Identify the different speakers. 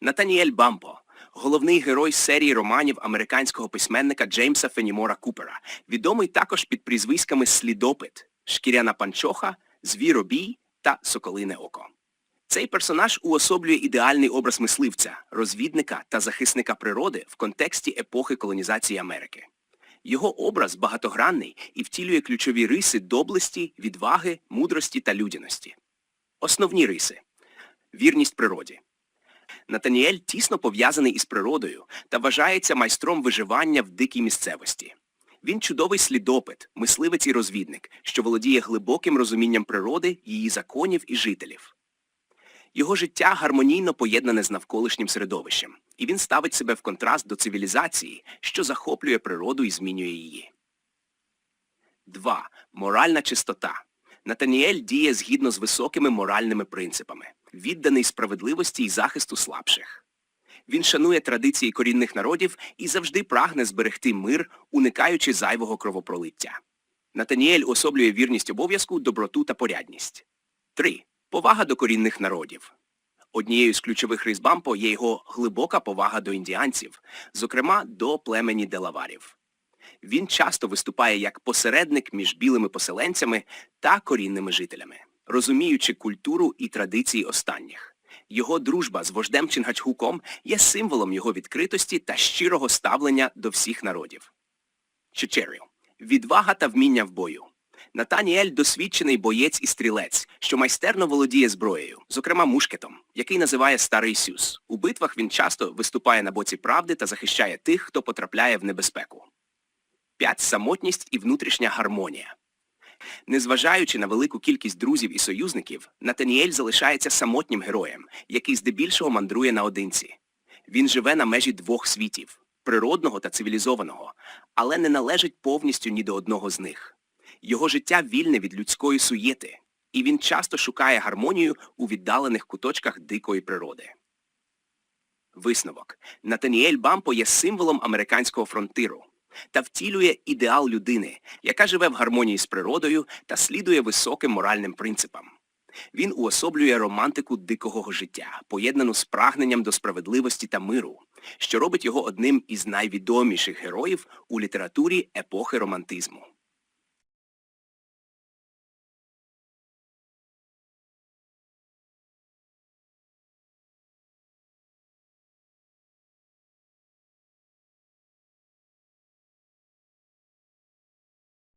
Speaker 1: Натаніель Бампо, головний герой серії романів американського письменника Джеймса Фенімора Купера, відомий також під прізвиськами Слідопит, Шкіряна панчоха, Звіробій та Соколине око. Цей персонаж уособлює ідеальний образ мисливця, розвідника та захисника природи в контексті епохи колонізації Америки. Його образ багатогранний і втілює ключові риси доблесті, відваги, мудрості та людяності. Основні риси. Вірність природі. Натаніель тісно пов'язаний із природою та вважається майстром виживання в дикій місцевості. Він чудовий слідопит, мисливець і розвідник, що володіє глибоким розумінням природи, її законів і жителів. Його життя гармонійно поєднане з навколишнім середовищем, і він ставить себе в контраст до цивілізації, що захоплює природу і змінює її. 2. Моральна чистота. Натаніель діє згідно з високими моральними принципами, відданий справедливості і захисту слабших. Він шанує традиції корінних народів і завжди прагне зберегти мир, уникаючи зайвого кровопролиття. Натаніель особлює вірність обов'язку, доброту та порядність. 3. Повага до корінних народів. Однією з ключових рис Бампо є його глибока повага до індіанців, зокрема до племені делаварів. Він часто виступає як посередник між білими поселенцями та корінними жителями, розуміючи культуру і традиції останніх. Його дружба з вождем Чингачгуком є символом його відкритості та щирого ставлення до всіх народів. Чечеріо. Відвага та вміння в бою. Натаніель досвідчений боєць і стрілець, що майстерно володіє зброєю, зокрема мушкетом, який називає Старий Сюз. У битвах він часто виступає на боці правди та захищає тих, хто потрапляє в небезпеку. 5. Самотність і внутрішня гармонія. Незважаючи на велику кількість друзів і союзників, Натаніель залишається самотнім героєм, який здебільшого мандрує наодинці. Він живе на межі двох світів – природного та цивілізованого, але не належить повністю ні до одного з них. Його життя вільне від людської суєти, і він часто шукає гармонію у віддалених куточках дикої природи. Висновок. Натаніель Бампо є символом американського фронтиру та втілює ідеал людини, яка живе в гармонії з природою та слідує високим моральним принципам. Він уособлює романтику дикого життя, поєднану з прагненням до справедливості та миру, що робить його одним із найвідоміших героїв у літературі епохи романтизму.